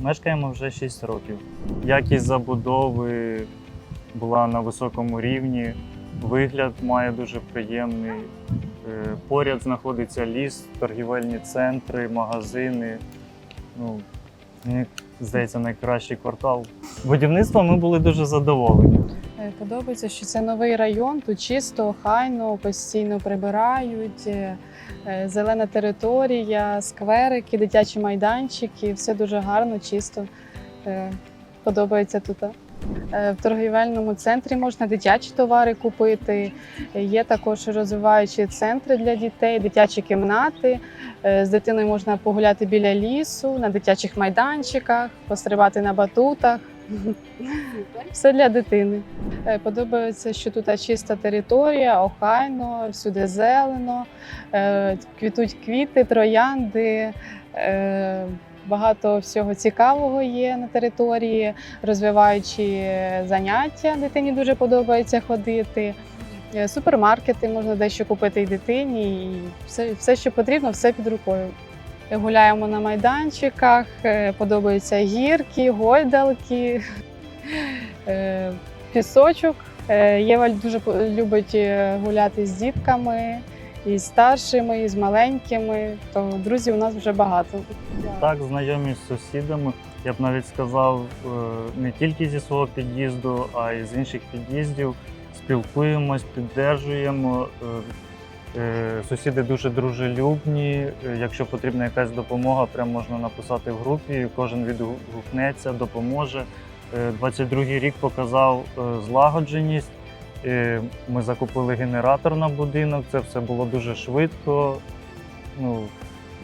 Мешкаємо вже 6 років. Якість забудови була на високому рівні, вигляд має дуже приємний. Е, Поряд знаходиться ліс, торгівельні центри, магазини. Ну, мені здається, найкращий квартал. Будівництвом ми були дуже задоволені. Е, Подобається, що це новий район, тут чисто, охайно, постійно прибирають, е, е, зелена територія, скверики, дитячі майданчики, все дуже гарно, чисто. Подобається тут. Е, В торгівельному центрі можна дитячі товари купити. Є також розвиваючі центри для дітей, дитячі кімнати. Е, З дитиною можна погуляти біля лісу, на дитячих майданчиках, пострибати на батутах. Все для дитини. Е, Подобається, що тут чиста територія, охайно, всюди зелено, квітуть квіти, троянди. Багато всього цікавого є на території, розвиваючі заняття. Дитині дуже подобається ходити. Е, Супермаркети можна дещо купити і дитині, і все, все, що потрібно, все під рукою. Гуляємо на майданчиках, е, подобаються гірки, гойдалки, е, пісочок. Єва дуже любить гуляти з дітками, і старшими, і з маленькими. То друзів у нас вже багато. Так, знайомі з сусідами. Я б навіть сказав, е, не тільки зі свого під'їзду, а й з інших під'їздів. Спілкуємось, піддержуємо. Е, е, Сусіди дуже дружелюбні. Якщо потрібна якась допомога, прям можна написати в групі. Кожен відгукнеться, допоможе. Е, 22-й рік показав злагодженість. Ми закупили генератор на будинок. Це все було дуже швидко. Ну,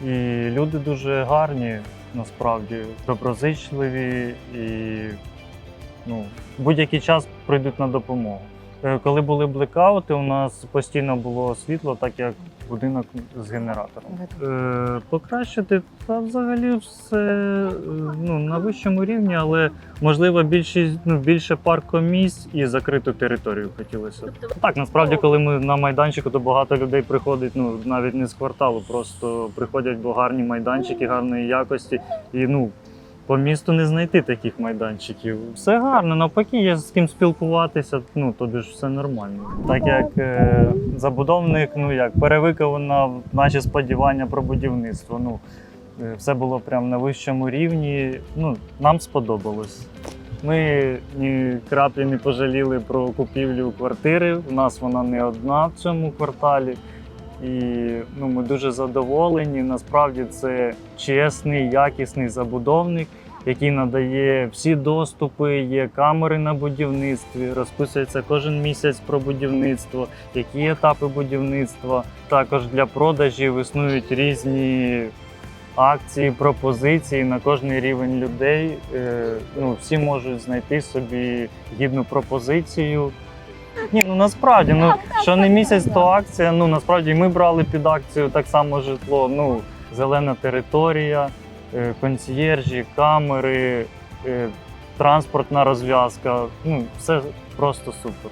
і люди дуже гарні, насправді, доброзичливі і ну, будь-який час прийдуть на допомогу. Е, Коли були блекаути, у нас постійно було світло, так як будинок з генератором. Е, покращити та взагалі все е, ну, на вищому рівні, але можливо більше, ну, більше паркомісць і закриту територію хотілося. б. Так, насправді, коли ми на майданчику, то багато людей приходить, ну навіть не з кварталу, просто приходять, бо гарні майданчики, гарної якості. І ну по місту не знайти таких майданчиків. Все гарно, навпаки, є з ким спілкуватися, ну тобі ж все нормально. Так як е, забудовник, ну як перевиконав наші сподівання про будівництво. Ну е, все було прямо на вищому рівні. Ну, нам сподобалось. Ми ні краплі не пожаліли про купівлю квартири. У нас вона не одна в цьому кварталі. І ну, ми дуже задоволені. Насправді це чесний, якісний забудовник, який надає всі доступи, є камери на будівництві, розписується кожен місяць про будівництво, які етапи будівництва. Також для продажів існують різні акції, пропозиції на кожний рівень людей. Е, Ну, всі можуть знайти собі гідну пропозицію. Ні, ну насправді, ну що не місяць, то акція. Ну насправді ми брали під акцію так само житло. Ну, зелена територія, е, консьєржі, камери, е, транспортна розв'язка. Ну, все просто супер.